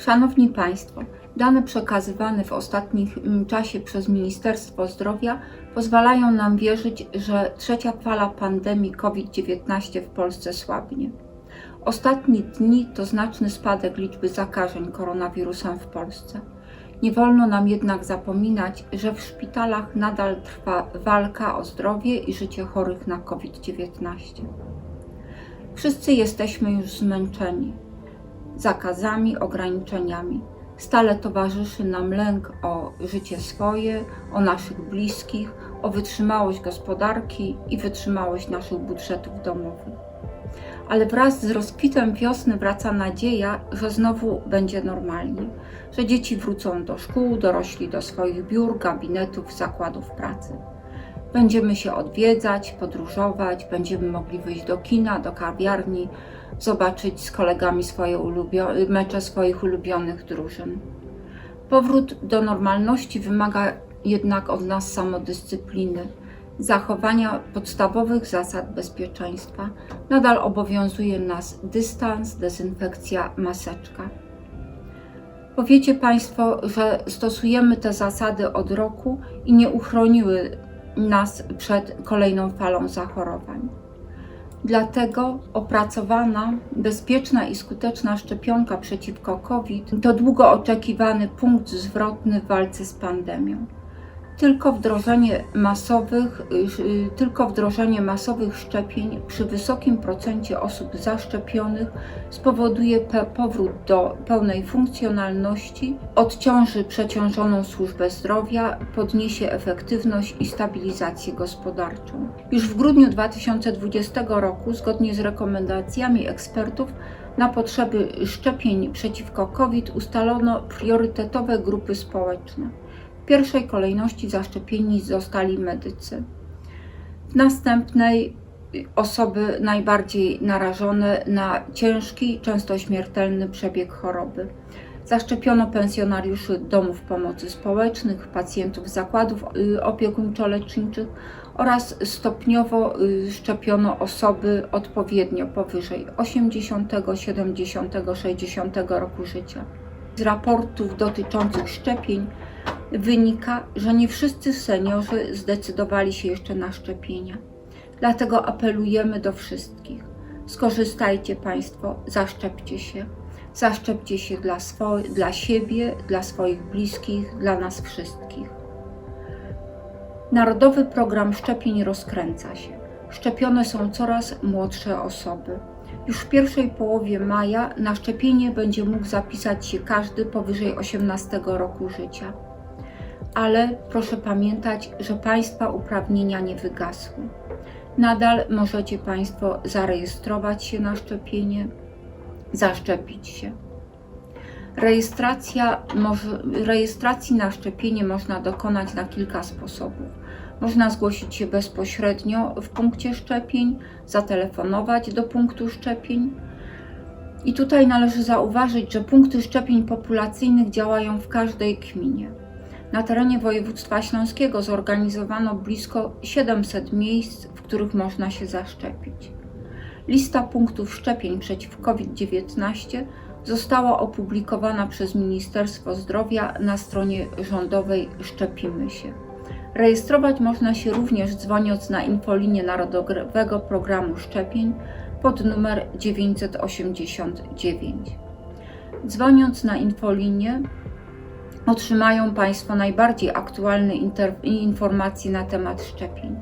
Szanowni Państwo, dane przekazywane w ostatnim czasie przez Ministerstwo Zdrowia pozwalają nam wierzyć, że trzecia fala pandemii COVID-19 w Polsce słabnie. Ostatnie dni to znaczny spadek liczby zakażeń koronawirusem w Polsce. Nie wolno nam jednak zapominać, że w szpitalach nadal trwa walka o zdrowie i życie chorych na COVID-19. Wszyscy jesteśmy już zmęczeni zakazami, ograniczeniami. Stale towarzyszy nam lęk o życie swoje, o naszych bliskich, o wytrzymałość gospodarki i wytrzymałość naszych budżetów domowych. Ale wraz z rozkwitem wiosny wraca nadzieja, że znowu będzie normalnie, że dzieci wrócą do szkół, dorośli do swoich biur, gabinetów, zakładów pracy. Będziemy się odwiedzać, podróżować, będziemy mogli wyjść do kina, do kawiarni, zobaczyć z kolegami swoje ulubio- mecze swoich ulubionych drużyn. Powrót do normalności wymaga jednak od nas samodyscypliny, zachowania podstawowych zasad bezpieczeństwa. Nadal obowiązuje nas dystans, dezynfekcja, maseczka. Powiecie Państwo, że stosujemy te zasady od roku i nie uchroniły nas przed kolejną falą zachorowań. Dlatego opracowana, bezpieczna i skuteczna szczepionka przeciwko COVID to długo oczekiwany punkt zwrotny w walce z pandemią. Tylko wdrożenie masowych, y, tylko wdrożenie masowych szczepień przy wysokim procencie osób zaszczepionych spowoduje powrót do pełnej funkcjonalności, odciąży przeciążoną służbę zdrowia, podniesie efektywność i stabilizację gospodarczą. Już w grudniu 2020 roku, zgodnie z rekomendacjami ekspertów, na potrzeby szczepień przeciwko COVID ustalono priorytetowe grupy społeczne. Pierwszej kolejności zaszczepieni zostali medycy. W następnej osoby najbardziej narażone na ciężki, często śmiertelny przebieg choroby. Zaszczepiono pensjonariuszy domów pomocy społecznych, pacjentów zakładów y, opiekuńczo-leczniczych oraz stopniowo y, szczepiono osoby odpowiednio powyżej 80, 70, 60 roku życia. Z raportów dotyczących szczepień wynika, że nie wszyscy seniorzy zdecydowali się jeszcze na szczepienia. Dlatego apelujemy do wszystkich. Skorzystajcie Państwo, zaszczepcie się. Zaszczepcie się dla, dla siebie, dla swoich bliskich, dla nas wszystkich. Narodowy program szczepień rozkręca się. Szczepione są coraz młodsze osoby. Już w pierwszej połowie maja na szczepienie będzie mógł zapisać się każdy powyżej 18 roku życia. Ale proszę pamiętać, że Państwa uprawnienia nie wygasły. Nadal możecie Państwo zarejestrować się na szczepienie, zaszczepić się. Rejestracja może, rejestracji na szczepienie można dokonać na kilka sposobów. Można zgłosić się bezpośrednio w punkcie szczepień, zatelefonować do punktu szczepień. I tutaj należy zauważyć, że punkty szczepień populacyjnych działają w każdej gminie. Na terenie województwa śląskiego zorganizowano blisko 700 miejsc, w których można się zaszczepić. Lista punktów szczepień przeciw COVID-19 została opublikowana przez Ministerstwo Zdrowia na stronie rządowej Szczepimy się. Rejestrować można się również dzwoniąc na infolinię Narodowego Programu Szczepień pod numer 989. Dzwoniąc na infolinię otrzymają Państwo najbardziej aktualne informacje na temat szczepień.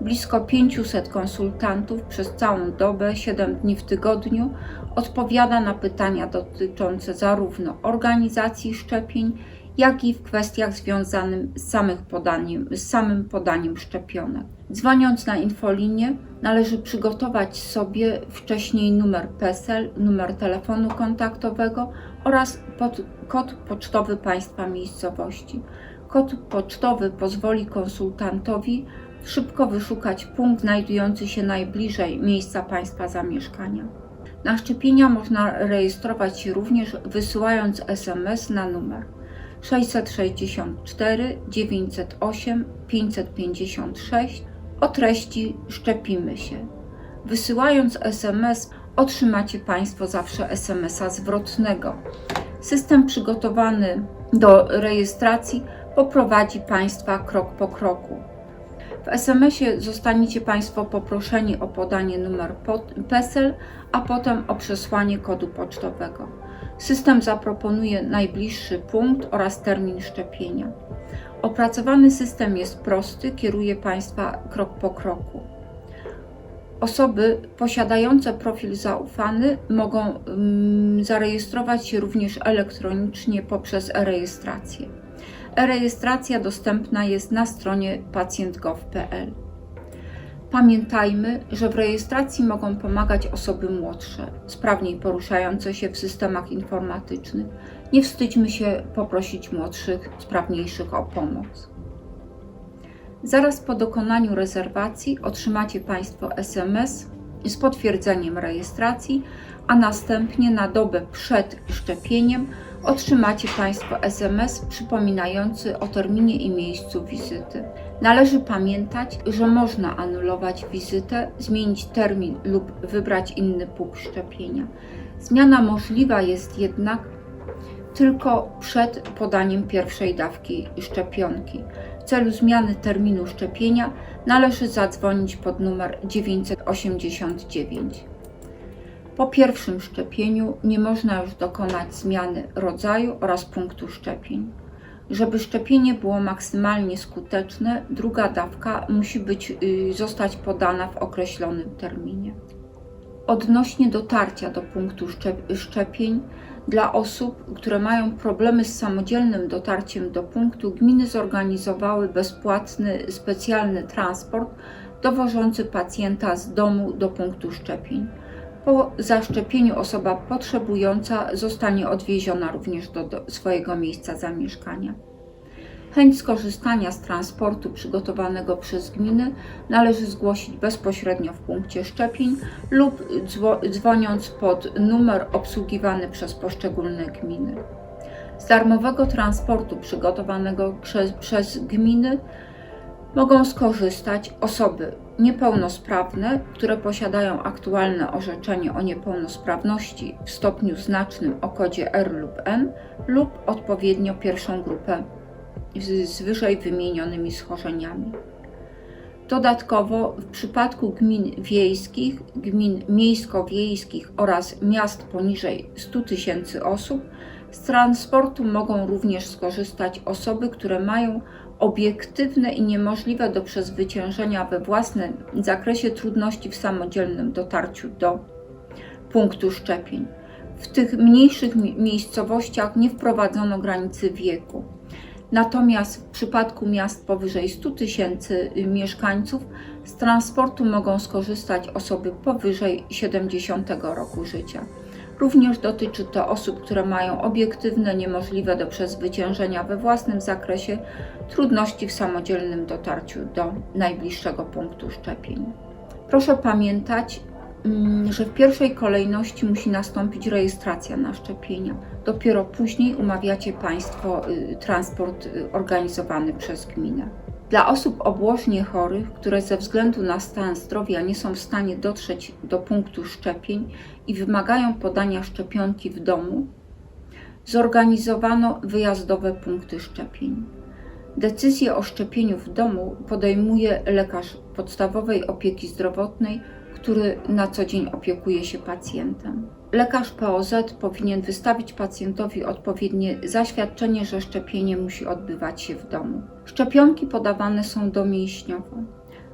Blisko 500 konsultantów przez całą dobę, 7 dni w tygodniu, odpowiada na pytania dotyczące zarówno organizacji szczepień, jak i w kwestiach związanych z, podaniem, z samym podaniem szczepionek. Dzwoniąc na infolinię, należy przygotować sobie wcześniej numer PESEL, numer telefonu kontaktowego oraz pod, kod pocztowy państwa miejscowości. Kod pocztowy pozwoli konsultantowi szybko wyszukać punkt znajdujący się najbliżej miejsca państwa zamieszkania. Na szczepienia można rejestrować się również wysyłając SMS na numer 664 908 556 o treści Szczepimy się. Wysyłając SMS otrzymacie Państwo zawsze SMS-a zwrotnego System przygotowany do rejestracji poprowadzi Państwa krok po kroku. W SMS-ie zostaniecie Państwo poproszeni o podanie numer pod- PESEL, a potem o przesłanie kodu pocztowego. System zaproponuje najbliższy punkt oraz termin szczepienia. Opracowany system jest prosty, kieruje Państwa krok po kroku. Osoby posiadające profil zaufany mogą mm, zarejestrować się również elektronicznie poprzez e-rejestrację. E-rejestracja dostępna jest na stronie pacjent.gov.pl. Pamiętajmy, że w rejestracji mogą pomagać osoby młodsze, sprawniej poruszające się w systemach informatycznych. Nie wstydźmy się poprosić młodszych, sprawniejszych o pomoc. Zaraz po dokonaniu rezerwacji otrzymacie Państwo SMS z potwierdzeniem rejestracji, a następnie na dobę przed szczepieniem otrzymacie Państwo SMS przypominający o terminie i miejscu wizyty. Należy pamiętać, że można anulować wizytę, zmienić termin lub wybrać inny punkt szczepienia. Zmiana możliwa jest jednak tylko przed podaniem pierwszej dawki szczepionki. W celu zmiany terminu szczepienia należy zadzwonić pod numer 989. Po pierwszym szczepieniu nie można już dokonać zmiany rodzaju oraz punktu szczepień. Żeby szczepienie było maksymalnie skuteczne, druga dawka musi być, y, zostać podana w określonym terminie. Odnośnie dotarcia do punktu szczep- szczepień, dla osób, które mają problemy z samodzielnym dotarciem do punktu, gminy zorganizowały bezpłatny specjalny transport dowożący pacjenta z domu do punktu szczepień. Po zaszczepieniu osoba potrzebująca zostanie odwieziona również do, do swojego miejsca zamieszkania. Chęć skorzystania z transportu przygotowanego przez gminy należy zgłosić bezpośrednio w punkcie szczepień lub dzwo- dzwoniąc pod numer obsługiwany przez poszczególne gminy. Z darmowego transportu przygotowanego przez, przez gminy mogą skorzystać osoby niepełnosprawne, które posiadają aktualne orzeczenie o niepełnosprawności w stopniu znacznym o kodzie R lub N lub odpowiednio pierwszą grupę z, wyżej wymienionymi schorzeniami. Dodatkowo w przypadku gmin wiejskich, gmin miejsko-wiejskich oraz miast poniżej 100 tysięcy osób z transportu mogą również skorzystać osoby, które mają obiektywne i niemożliwe do przezwyciężenia we własnym zakresie trudności w samodzielnym dotarciu do punktu szczepień. W tych mniejszych mi- miejscowościach nie wprowadzono granicy wieku. Natomiast w przypadku miast powyżej 100 tysięcy mieszkańców z transportu mogą skorzystać osoby powyżej 70 roku życia. Również dotyczy to osób, które mają obiektywne, niemożliwe do przezwyciężenia we własnym zakresie trudności w samodzielnym dotarciu do najbliższego punktu szczepień. Proszę pamiętać, mm, że w pierwszej kolejności musi nastąpić rejestracja na szczepienia. Dopiero później umawiacie Państwo y, transport y, organizowany przez gminę. Dla osób obłożnie chorych, które ze względu na stan zdrowia nie są w stanie dotrzeć do punktu szczepień i wymagają podania szczepionki w domu, zorganizowano wyjazdowe punkty szczepień. Decyzję o szczepieniu w domu podejmuje lekarz podstawowej opieki zdrowotnej, który na co dzień opiekuje się pacjentem. Lekarz POZ powinien wystawić pacjentowi odpowiednie zaświadczenie, że szczepienie musi odbywać się w domu. Szczepionki podawane są domięśniowo.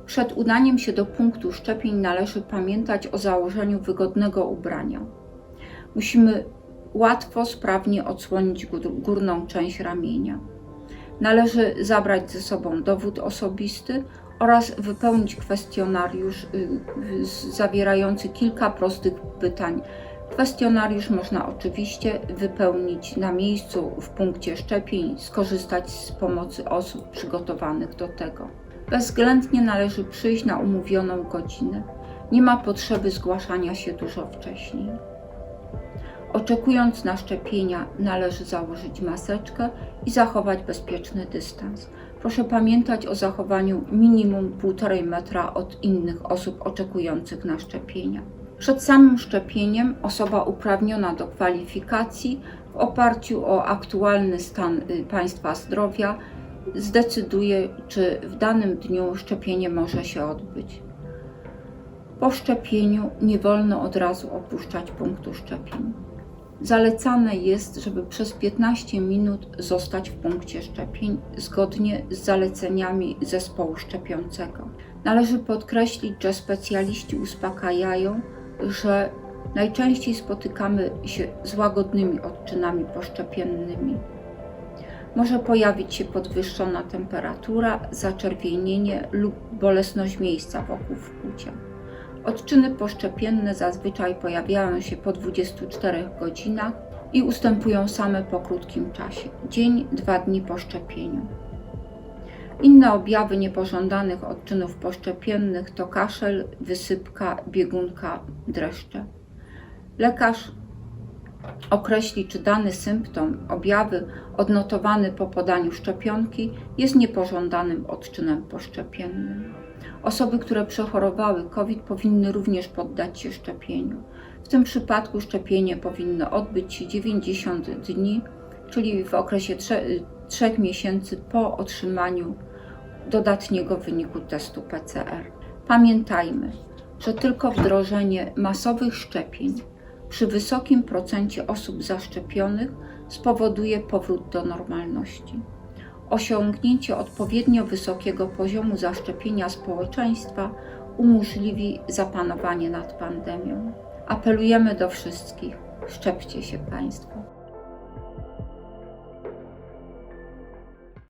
Przed udaniem się do punktu szczepień należy pamiętać o założeniu wygodnego ubrania. Musimy łatwo, sprawnie odsłonić gór- górną część ramienia. Należy zabrać ze sobą dowód osobisty oraz wypełnić kwestionariusz y, zawierający kilka prostych pytań. Kwestionariusz można oczywiście wypełnić na miejscu w punkcie szczepień, skorzystać z pomocy osób przygotowanych do tego. Bezwzględnie należy przyjść na umówioną godzinę. Nie ma potrzeby zgłaszania się dużo wcześniej. Oczekując na szczepienia, należy założyć maseczkę i zachować bezpieczny dystans. Proszę pamiętać o zachowaniu minimum 1,5 metra od innych osób oczekujących na szczepienia. Przed samym szczepieniem osoba uprawniona do kwalifikacji w oparciu o aktualny stan y, państwa zdrowia zdecyduje, czy w danym dniu szczepienie może się odbyć. Po szczepieniu nie wolno od razu opuszczać punktu szczepień. Zalecane jest, żeby przez 15 minut zostać w punkcie szczepień zgodnie z zaleceniami zespołu szczepiącego. Należy podkreślić, że specjaliści uspokajają, że najczęściej spotykamy się z łagodnymi odczynami poszczepiennymi. Może pojawić się podwyższona temperatura, zaczerwienienie lub bolesność miejsca wokół wkłucia. Odczyny poszczepienne zazwyczaj pojawiają się po 24 godzinach i ustępują same po krótkim czasie dzień, dwa dni po szczepieniu. Inne objawy niepożądanych odczynów poszczepiennych to kaszel, wysypka, biegunka, dreszcze. Lekarz określi, czy dany symptom, objawy odnotowany po podaniu szczepionki jest niepożądanym odczynem poszczepiennym. Osoby, które przechorowały COVID, powinny również poddać się szczepieniu. W tym przypadku szczepienie powinno odbyć się 90 dni, czyli w okresie 3, 3 miesięcy po otrzymaniu dodatniego wyniku testu PCR. Pamiętajmy, że tylko wdrożenie masowych szczepień przy wysokim procencie osób zaszczepionych spowoduje powrót do normalności. Osiągnięcie odpowiednio wysokiego poziomu zaszczepienia społeczeństwa umożliwi zapanowanie nad pandemią. Apelujemy do wszystkich: szczepcie się Państwo.